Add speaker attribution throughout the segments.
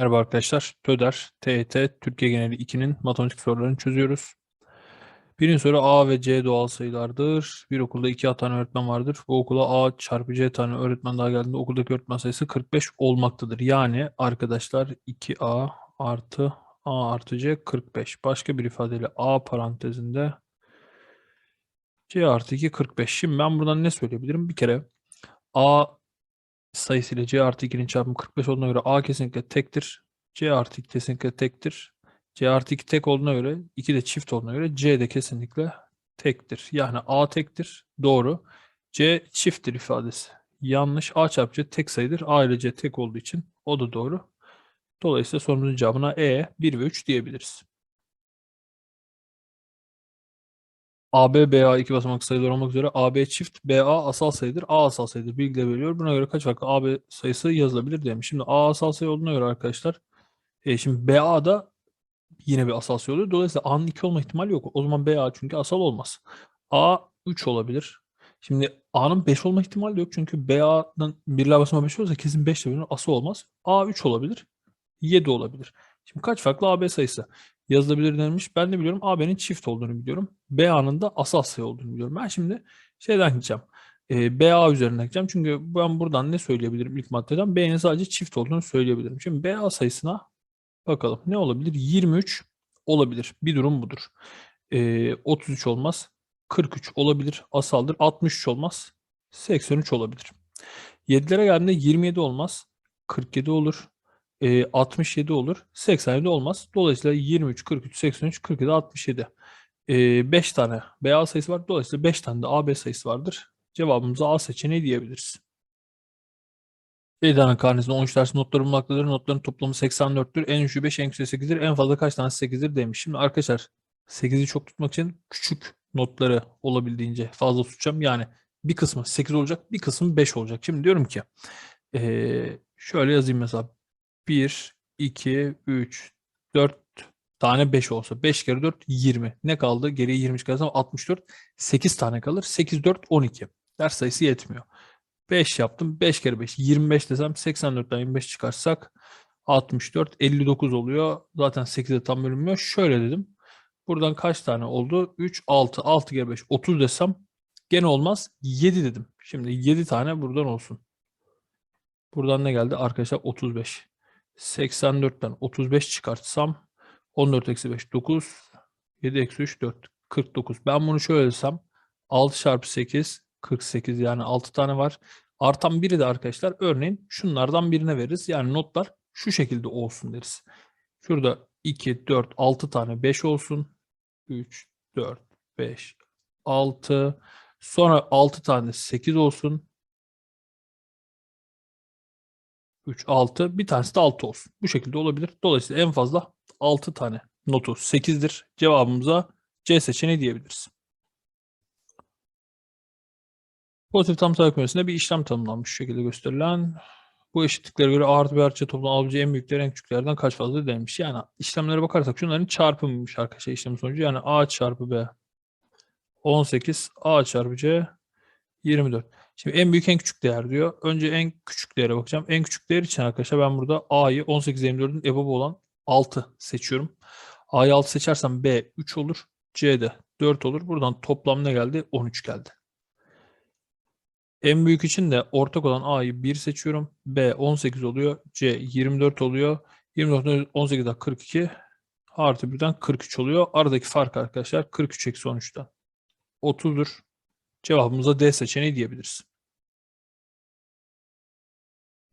Speaker 1: Merhaba arkadaşlar. TÖDER, TET, Türkiye Geneli 2'nin matematik sorularını çözüyoruz. Birinci soru A ve C doğal sayılardır. Bir okulda iki tane öğretmen vardır. Bu okula A çarpı C tane öğretmen daha geldiğinde okuldaki öğretmen sayısı 45 olmaktadır. Yani arkadaşlar 2A artı A artı C 45. Başka bir ifadeyle A parantezinde C artı 2 45. Şimdi ben buradan ne söyleyebilirim? Bir kere A sayısıyla C artı 2'nin çarpımı 45 olduğuna göre A kesinlikle tektir. C artı 2 kesinlikle tektir. C artı 2 tek olduğuna göre 2 de çift olduğuna göre C de kesinlikle tektir. Yani A tektir. Doğru. C çifttir ifadesi. Yanlış. A çarpı C tek sayıdır. A ile C tek olduğu için o da doğru. Dolayısıyla sorumuzun cevabına E 1 ve 3 diyebiliriz. AB, BA iki basamaklı sayılar olmak üzere AB çift, BA asal sayıdır. A asal sayıdır. Bilgiler veriyor. Buna göre kaç farklı AB sayısı yazılabilir demiş. Şimdi A asal sayı olduğuna göre arkadaşlar e, şimdi BA da yine bir asal sayı oluyor. Dolayısıyla A'nın 2 olma ihtimali yok. O zaman BA çünkü asal olmaz. A 3 olabilir. Şimdi A'nın 5 olma ihtimali yok. Çünkü BA'nın birler basamağı 5 olursa kesin 5 de asal olmaz. A 3 olabilir. 7 olabilir. Şimdi kaç farklı AB sayısı yazılabilir denilmiş. Ben de biliyorum AB'nin çift olduğunu biliyorum. BA'nın da asal sayı olduğunu biliyorum. Ben şimdi şeyden gideceğim. E, BA üzerinden gideceğim. Çünkü ben buradan ne söyleyebilirim ilk maddeden? B'nin sadece çift olduğunu söyleyebilirim. Şimdi BA sayısına bakalım. Ne olabilir? 23 olabilir. Bir durum budur. E, 33 olmaz. 43 olabilir. Asaldır. 63 olmaz. 83 olabilir. 7'lere geldiğinde 27 olmaz. 47 olur e, 67 olur. 87 olmaz. Dolayısıyla 23, 43, 83, 47, 67. E, 5 tane BA sayısı var. Dolayısıyla 5 tane de AB sayısı vardır. Cevabımıza A seçeneği diyebiliriz. 7 tane karnesinde 13 ders notları bulunmaktadır. Notların toplamı 84'tür. En düşüğü 5, en yüksek 8'dir. En fazla kaç tanesi 8'dir demiş. Şimdi arkadaşlar 8'i çok tutmak için küçük notları olabildiğince fazla tutacağım. Yani bir kısmı 8 olacak, bir kısmı 5 olacak. Şimdi diyorum ki ee, şöyle yazayım mesela 1, 2, 3, 4 tane 5 olsa. 5 kere 4 20. Ne kaldı? Geriye 20 çıkarsam 64. 8 tane kalır. 8, 4, 12. Ders sayısı yetmiyor. 5 yaptım. 5 kere 5. 25 desem 84'ten 25 çıkarsak 64, 59 oluyor. Zaten 8'e tam bölünmüyor. Şöyle dedim. Buradan kaç tane oldu? 3, 6, 6 kere 5, 30 desem gene olmaz. 7 dedim. Şimdi 7 tane buradan olsun. Buradan ne geldi? Arkadaşlar 35. 84'ten 35 çıkartsam 14 eksi 5 9 7 eksi 3 4 49. Ben bunu şöyle desem 6 çarpı 8 48 yani 6 tane var. Artan biri de arkadaşlar örneğin şunlardan birine veririz. Yani notlar şu şekilde olsun deriz. Şurada 2, 4, 6 tane 5 olsun. 3, 4, 5, 6. Sonra 6 tane 8 olsun. 3, 6. Bir tanesi de 6 olsun. Bu şekilde olabilir. Dolayısıyla en fazla 6 tane notu 8'dir. Cevabımıza C seçeneği diyebiliriz. Pozitif tam sayı kümesinde bir işlem tanımlanmış şu şekilde gösterilen. Bu eşitliklere göre A artı B artı C toplam alabileceği en büyükleri en küçüklerden kaç fazla denilmiş. Yani işlemlere bakarsak şunların çarpımıymış arkadaşlar işlem sonucu. Yani A çarpı B 18, A çarpı C 24. Şimdi en büyük en küçük değer diyor. Önce en küçük değere bakacağım. En küçük değer için arkadaşlar ben burada A'yı 18 24'ün EBOB'u olan 6 seçiyorum. A'yı 6 seçersem B 3 olur. C de 4 olur. Buradan toplam ne geldi? 13 geldi. En büyük için de ortak olan A'yı 1 seçiyorum. B 18 oluyor. C 24 oluyor. 24 18'den 42 artı 1'den 43 oluyor. Aradaki fark arkadaşlar 43 eksi 13'ten 30'dur. Cevabımıza D seçeneği diyebiliriz.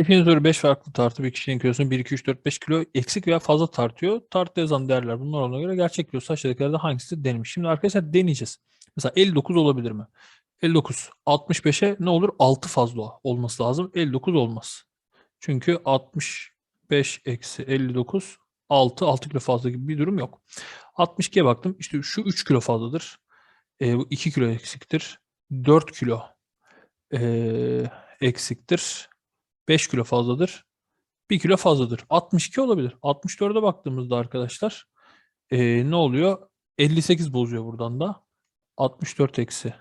Speaker 1: Beşinci soru 5 farklı tartı bir kişinin kilosunu 1, 2, 3, 4, 5 kilo eksik veya fazla tartıyor. Tartıda yazan değerler bunlar olduğuna göre gerçek kilosu aşağıdakilerden hangisi denilmiş? Şimdi arkadaşlar deneyeceğiz. Mesela 59 olabilir mi? 59. 65'e ne olur? 6 fazla olması lazım. 59 olmaz. Çünkü 65 eksi 59 6, 6 kilo fazla gibi bir durum yok. 62'ye baktım. İşte şu 3 kilo fazladır. E, bu 2 kilo eksiktir. 4 kilo e, eksiktir. 5 kilo fazladır. 1 kilo fazladır. 62 olabilir. 64'e baktığımızda arkadaşlar e, ne oluyor? 58 bozuyor buradan da. 64 eksi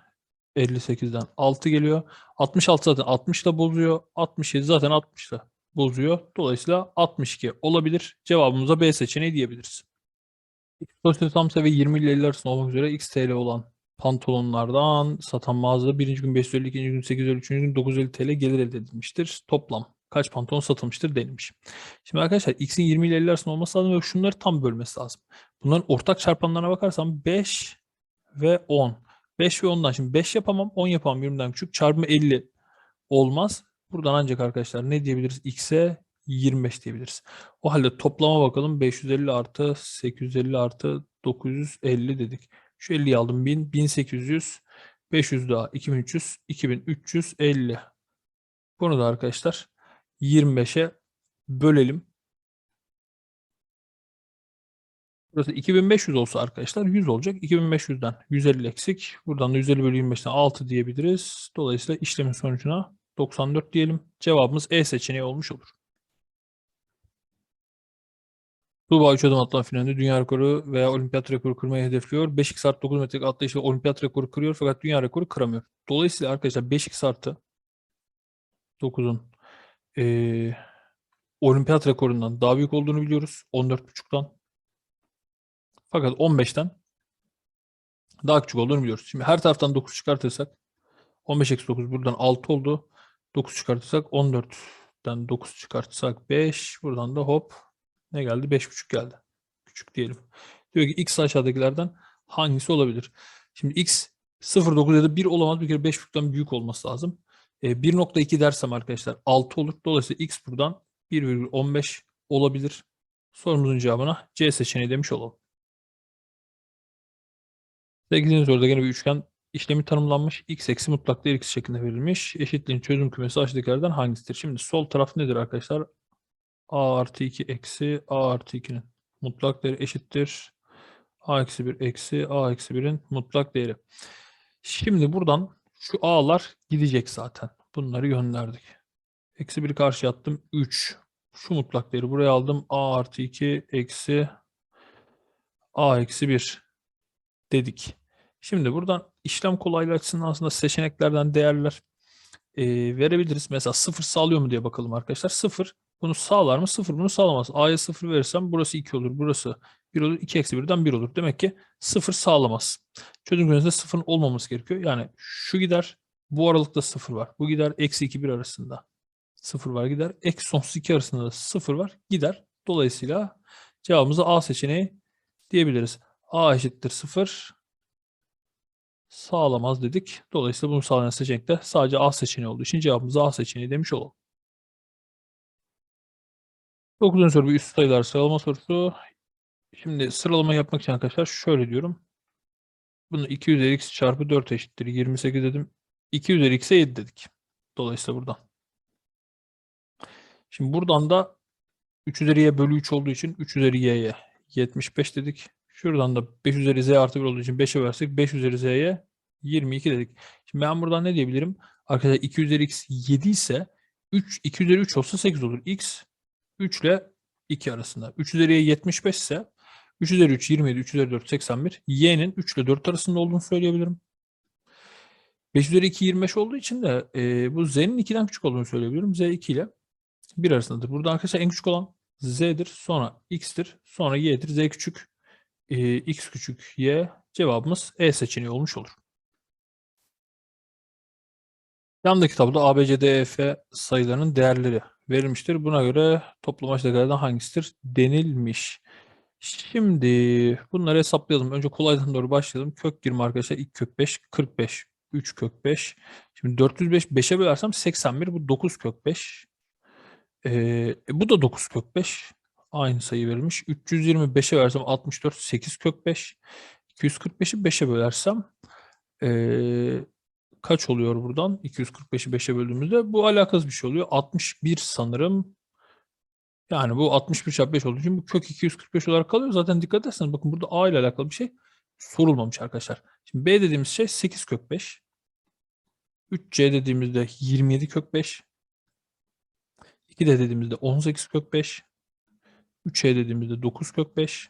Speaker 1: 58'den 6 geliyor. 66 zaten 60 ile bozuyor. 67 zaten 60 ile bozuyor. Dolayısıyla 62 olabilir. Cevabımıza B seçeneği diyebiliriz. Sosyete tam seviye 20 ile 50 arasında olmak üzere XTL olan pantolonlardan satan mağazada birinci gün 550, ikinci gün 850, üçüncü gün 950 TL gelir elde edilmiştir. Toplam kaç pantolon satılmıştır denilmiş. Şimdi arkadaşlar X'in 20 ile 50 arasında olması lazım ve şunları tam bölmesi lazım. Bunların ortak çarpanlarına bakarsam 5 ve 10. 5 ve 10'dan şimdi 5 yapamam, 10 yapamam 20'den küçük. Çarpımı 50 olmaz. Buradan ancak arkadaşlar ne diyebiliriz? X'e 25 diyebiliriz. O halde toplama bakalım. 550 artı 850 artı 950 dedik. Şu 50'yi aldım. 1000, 1800, 500 daha 2300, 2350. Bunu da arkadaşlar 25'e bölelim. Burası 2500 olsa arkadaşlar 100 olacak. 2500'den 150 eksik. Buradan da 150 bölü 25'ten 6 diyebiliriz. Dolayısıyla işlemin sonucuna 94 diyelim. Cevabımız E seçeneği olmuş olur. Tuğba 3 adım atma finalinde dünya rekoru veya olimpiyat rekoru kırmayı hedefliyor. 5x artı 9 metrelik atlayışla olimpiyat rekoru kırıyor fakat dünya rekoru kıramıyor. Dolayısıyla arkadaşlar 5x artı 9'un eee olimpiyat rekorundan daha büyük olduğunu biliyoruz. 14.5'tan. Fakat 15'ten daha küçük olduğunu biliyoruz. Şimdi her taraftan 9 çıkartırsak 15 eksi 9 buradan 6 oldu. 9 çıkartırsak 14'ten 9 çıkartırsak 5. Buradan da hop ne geldi? 5,5 geldi. Küçük diyelim. Diyor ki x aşağıdakilerden hangisi olabilir? Şimdi x 0,9 ya da 1 olamaz. Bir kere 5,5'tan büyük olması lazım. E, 1,2 dersem arkadaşlar 6 olur. Dolayısıyla x buradan 1,15 olabilir. Sorumuzun cevabına C seçeneği demiş olalım. 8. soruda gene bir üçgen işlemi tanımlanmış. X eksi mutlak değer x şeklinde verilmiş. Eşitliğin çözüm kümesi aşağıdakilerden hangisidir? Şimdi sol taraf nedir arkadaşlar? A artı 2 eksi A artı 2'nin mutlak değeri eşittir. A eksi 1 eksi A eksi 1'in mutlak değeri. Şimdi buradan şu A'lar gidecek zaten. Bunları gönderdik. Eksi 1'i karşıya attım. 3. Şu mutlak değeri buraya aldım. A artı 2 eksi A eksi 1 dedik. Şimdi buradan işlem kolaylığı açısından aslında seçeneklerden değerler e, verebiliriz. Mesela 0 sağlıyor mu diye bakalım arkadaşlar. 0 bunu sağlar mı? 0 bunu sağlamaz. A'ya 0 verirsem burası 2 olur. Burası 1 olur. 2 eksi 1'den 1 olur. Demek ki 0 sağlamaz. Çözüm kümesinde 0'ın olmaması gerekiyor. Yani şu gider. Bu aralıkta 0 var. Bu gider. Eksi 2 1 arasında. 0 var gider. Eksi sonsuz 2 arasında da 0 var. Gider. Dolayısıyla cevabımızı A seçeneği diyebiliriz. A eşittir 0 sağlamaz dedik. Dolayısıyla bunu sağlayan seçenek de sadece A seçeneği olduğu için cevabımız A seçeneği demiş olalım. 9. soru bir üst sayılar sıralama sorusu. Şimdi sıralama yapmak için arkadaşlar şöyle diyorum. Bunu 2 üzeri x çarpı 4 eşittir. 28 dedim. 2 üzeri x'e 7 dedik. Dolayısıyla buradan. Şimdi buradan da 3 üzeri y bölü 3 olduğu için 3 üzeri y'ye 75 dedik. Şuradan da 5 üzeri z artı 1 olduğu için 5'e versek 5 üzeri z'ye 22 dedik. Şimdi ben buradan ne diyebilirim? Arkadaşlar 2 üzeri x 7 ise 3, 2 üzeri 3 olsa 8 olur. x 3 ile 2 arasında. 3 üzeri 75 ise 3 üzeri 3 27, 3 üzeri 4 81. Y'nin 3 ile 4 arasında olduğunu söyleyebilirim. 5 üzeri 2 25 olduğu için de e, bu z'nin 2'den küçük olduğunu söyleyebilirim. z 2 ile 1 arasındadır. Burada arkadaşlar en küçük olan z'dir. Sonra x'tir. Sonra y'dir. z küçük. E, x küçük y. Cevabımız E seçeneği olmuş olur. Yandaki tabloda A, B, C, D, E, F sayılarının değerleri verilmiştir. Buna göre toplam aşağıdakilerden hangisidir denilmiş. Şimdi bunları hesaplayalım. Önce kolaydan doğru başlayalım. Kök 20 arkadaşlar. 2 kök 5, 45. 3 kök 5. Şimdi 405 5'e bölersem 81. Bu 9 kök 5. Ee, bu da 9 kök 5. Aynı sayı verilmiş. 325'e versem 64. 8 kök 5. 245'i 5'e bölersem ee, kaç oluyor buradan? 245'i 5'e böldüğümüzde bu alakasız bir şey oluyor. 61 sanırım. Yani bu 61 çarpı 5 olduğu için bu kök 245 olarak kalıyor. Zaten dikkat ederseniz bakın burada A ile alakalı bir şey sorulmamış arkadaşlar. Şimdi B dediğimiz şey 8 kök 5. 3C dediğimizde 27 kök 5. 2D dediğimizde 18 kök 5. 3E dediğimizde 9 kök 5.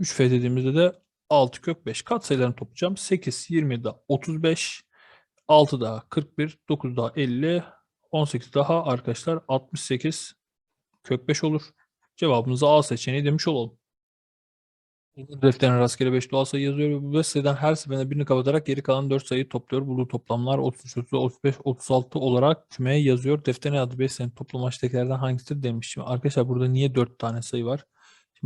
Speaker 1: 3F dediğimizde de 6 kök 5. Katsayılarını toplayacağım. 8, 20 daha 35. 6 daha 41. 9 daha 50. 18 daha arkadaşlar 68 kök 5 olur. Cevabımızı A seçeneği demiş olalım. Defterine rastgele 5 doğal sayı yazıyor ve bu 5 sayıdan her seferinde birini kapatarak geri kalan 4 sayıyı topluyor. Bulduğu toplamlar 33, 35, 36 olarak kümeye yazıyor. Defterine adı 5 sayının toplam aşağıdakilerden hangisidir demiş. Şimdi arkadaşlar burada niye 4 tane sayı var?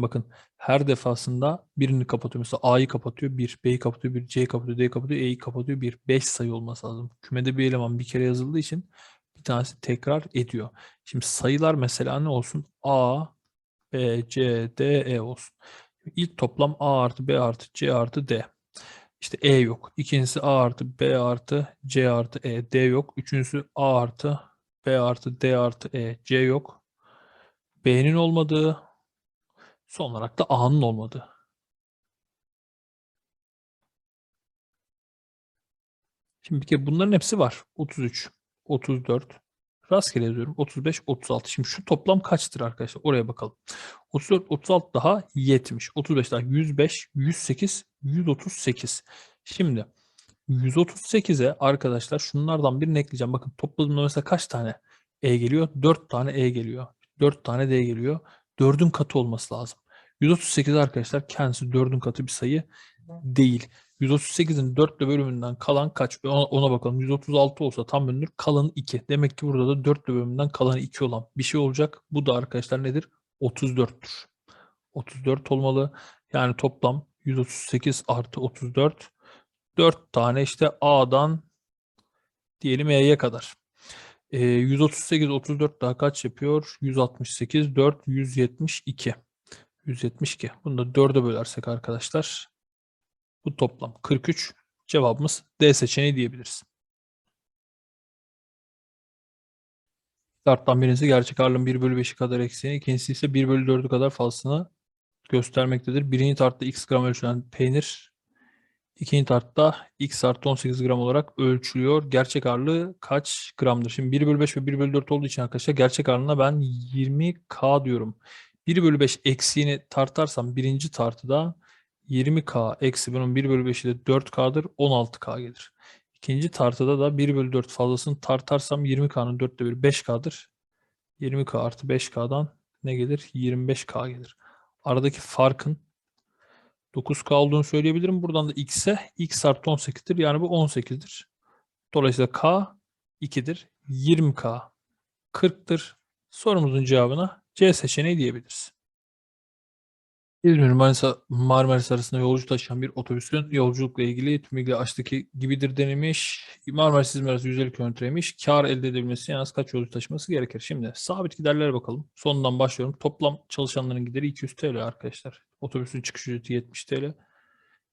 Speaker 1: Bakın her defasında birini kapatıyor. Mesela A'yı kapatıyor 1, B'yi kapatıyor 1, C'yi kapatıyor, D'yi kapatıyor, E'yi kapatıyor 1. 5 sayı olması lazım. Kümede bir eleman bir kere yazıldığı için bir tanesi tekrar ediyor. Şimdi sayılar mesela ne olsun? A, B, C, D, E olsun. İlk toplam A artı B artı C artı D. İşte E yok. İkincisi A artı B artı C artı E. D yok. Üçüncüsü A artı B artı D artı E. C yok. B'nin olmadığı. Son olarak da A'nın olmadığı. Şimdi bir kere bunların hepsi var. 33, 34, rastgele yazıyorum. 35, 36. Şimdi şu toplam kaçtır arkadaşlar? Oraya bakalım. 34, 36 daha 70. 35 daha 105, 108, 138. Şimdi 138'e arkadaşlar şunlardan birini ekleyeceğim. Bakın topladığımda mesela kaç tane E geliyor? 4 tane E geliyor. 4 tane D geliyor. 4'ün katı olması lazım. 138 arkadaşlar kendisi 4'ün katı bir sayı değil. 138'in 4 bölümünden kalan kaç? Ona, bakalım. 136 olsa tam bölünür. Kalan 2. Demek ki burada da 4 bölümünden kalan 2 olan bir şey olacak. Bu da arkadaşlar nedir? 34'tür. 34 olmalı. Yani toplam 138 artı 34. 4 tane işte A'dan diyelim E'ye kadar. Ee, 138, 34 daha kaç yapıyor? 168, 4, 172. 172. Bunu da 4'e bölersek arkadaşlar bu toplam 43. Cevabımız D seçeneği diyebiliriz. Starttan birincisi gerçek ağırlığın 1 bölü 5'i kadar eksiğini, ikincisi ise 1 bölü 4'ü kadar fazlasını göstermektedir. Birinci tartıda x gram ölçülen peynir, ikinci tartıda x artı 18 gram olarak ölçülüyor. Gerçek ağırlığı kaç gramdır? Şimdi 1 bölü 5 ve 1 bölü 4 olduğu için arkadaşlar gerçek ağırlığına ben 20k diyorum. 1 bölü 5 eksiğini tartarsam birinci tartıda 20k eksi bunun 1 bölü 5'i de 4k'dır 16k gelir. İkinci tartıda da 1 bölü 4 fazlasını tartarsam 20k'nın 4'te 1 5k'dır. 20k artı 5k'dan ne gelir? 25k gelir. Aradaki farkın 9k olduğunu söyleyebilirim. Buradan da x'e x artı 18'dir. Yani bu 18'dir. Dolayısıyla k 2'dir. 20k 40'tır. Sorumuzun cevabına C seçeneği diyebiliriz. İzmir Manisa Marmaris arasında yolcu taşıyan bir otobüsün yolculukla ilgili tüm bilgi açtaki gibidir denilmiş. Marmaris İzmir arası 150 kilometreymiş. Kar elde edebilmesi az kaç yolcu taşıması gerekir? Şimdi sabit giderlere bakalım. Sonundan başlıyorum. Toplam çalışanların gideri 200 TL arkadaşlar. Otobüsün çıkış ücreti 70 TL.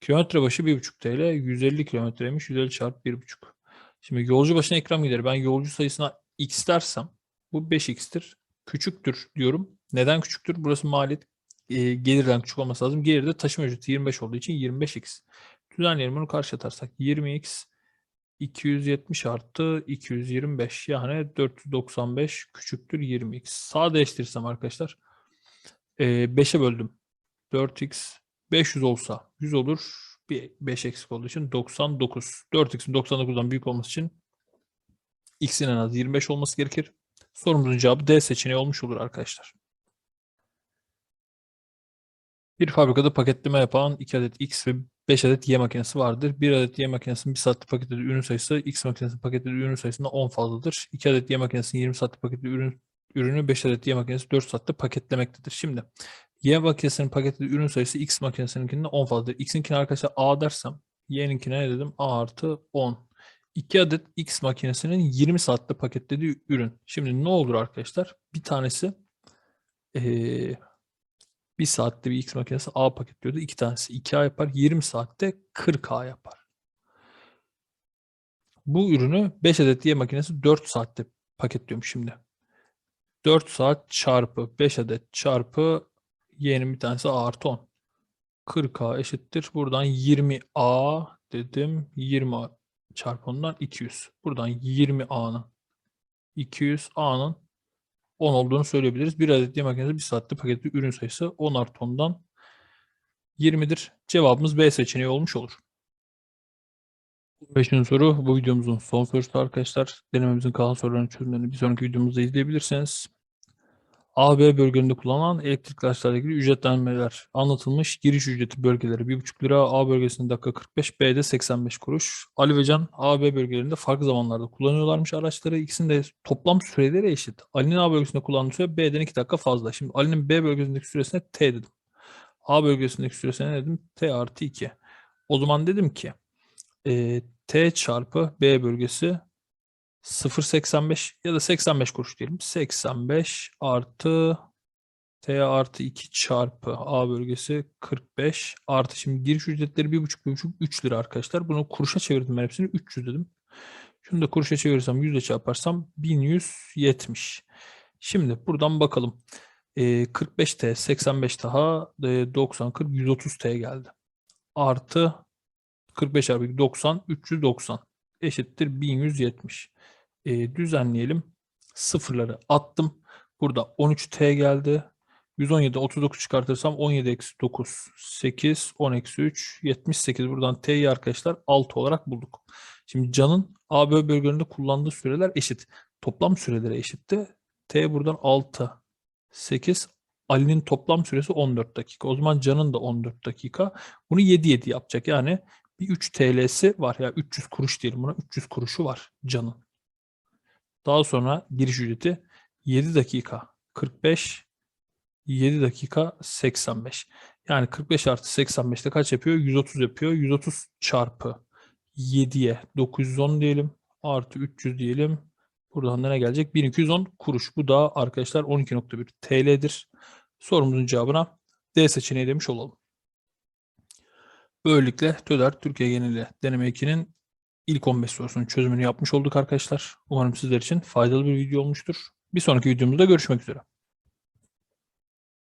Speaker 1: Kilometre başı 1,5 TL. 150 kilometreymiş. 150 çarpı 1,5. Şimdi yolcu başına ikram gideri. Ben yolcu sayısına x dersem bu 5x'tir. Küçüktür diyorum. Neden küçüktür? Burası maliyet e, gelirden küçük olması lazım. Gelirde taşıma ücreti 25 olduğu için 25x. Düzenleyelim bunu karşı atarsak 20x 270 artı 225 yani 495 küçüktür 20x. Sadeleştirirsem arkadaşlar e, 5'e böldüm. 4x 500 olsa 100 olur. Bir 5 eksik olduğu için 99. 4x'in 99'dan büyük olması için x'in en az 25 olması gerekir. Sorumuzun cevabı D seçeneği olmuş olur arkadaşlar. Bir fabrikada paketleme yapan 2 adet X ve 5 adet Y makinesi vardır. 1 adet Y makinesinin 1 saatte paketlediği ürün sayısı X makinesinin paketlediği ürün sayısından 10 fazladır. 2 adet Y makinesinin 20 saatte paketlediği ürün, ürünü 5 adet Y makinesi 4 saatte paketlemektedir. Şimdi Y makinesinin paketlediği ürün sayısı X makinesinkinden 10 fazladır. X'inkine arkadaşlar A dersem Y'ninkine ne dedim? A artı 10. 2 adet X makinesinin 20 saatte paketlediği ürün. Şimdi ne olur arkadaşlar? Bir tanesi ee, bir saatte bir X makinesi A paketliyordu. İki tanesi 2A yapar. 20 saatte 40A yapar. Bu ürünü 5 adet Y makinesi 4 saatte paketliyormuş şimdi. 4 saat çarpı 5 adet çarpı Y'nin bir tanesi A artı 10. 40A eşittir. Buradan 20A dedim. 20 çarpı ondan 200. Buradan 20A'nın 200 A'nın 10 olduğunu söyleyebiliriz. Bir adet makinesi bir saatte paketli ürün sayısı 10 artı 10'dan 20'dir. Cevabımız B seçeneği olmuş olur. Beşinci soru bu videomuzun son sorusu arkadaşlar. Denememizin kalan sorularının çözümlerini bir sonraki videomuzda izleyebilirsiniz. AB bölgelerinde kullanılan elektrikli araçlarla ilgili ücretlenmeler anlatılmış. Giriş ücreti bölgeleri 1,5 lira, A bölgesinde dakika 45, B'de 85 kuruş. Ali ve Can AB bölgelerinde farklı zamanlarda kullanıyorlarmış araçları. İkisinin de toplam süreleri eşit. Ali'nin A bölgesinde kullandığı süre B'den 2 dakika fazla. Şimdi Ali'nin B bölgesindeki süresine T dedim. A bölgesindeki süresine ne dedim? T artı 2. O zaman dedim ki e, T çarpı B bölgesi 0.85 ya da 85 kuruş diyelim. 85 artı T artı 2 çarpı A bölgesi 45 artı şimdi giriş ücretleri 1.5 1.5 3 lira arkadaşlar. Bunu kuruşa çevirdim ben hepsini 300 dedim. Şunu da kuruşa çevirirsem 100 ile çarparsam 1170. Şimdi buradan bakalım. E, 45T 85 daha e, 90 40 130T geldi. Artı 45 çarpı 90 390 eşittir 1170. E, düzenleyelim. Sıfırları attım. Burada 13T geldi. 117 39 çıkartırsam 17 eksi 9 8 10 eksi 3 78 buradan T'yi arkadaşlar 6 olarak bulduk. Şimdi Can'ın A böl bölgelerinde kullandığı süreler eşit. Toplam süreleri eşitti. T buradan 6 8 Ali'nin toplam süresi 14 dakika. O zaman Can'ın da 14 dakika. Bunu 7 7 yapacak. Yani bir 3 TL'si var ya 300 kuruş diyelim buna 300 kuruşu var Can'ın. Daha sonra giriş ücreti 7 dakika 45 7 dakika 85. Yani 45 artı 85'te kaç yapıyor? 130 yapıyor. 130 çarpı 7'ye 910 diyelim. Artı 300 diyelim. Buradan da ne gelecek? 1210 kuruş. Bu da arkadaşlar 12.1 TL'dir. Sorumuzun cevabına D seçeneği demiş olalım. Böylelikle TÖDER Türkiye geneli deneme 2'nin ilk 15 sorusunun çözümünü yapmış olduk arkadaşlar. Umarım sizler için faydalı bir video olmuştur. Bir sonraki videomuzda görüşmek üzere.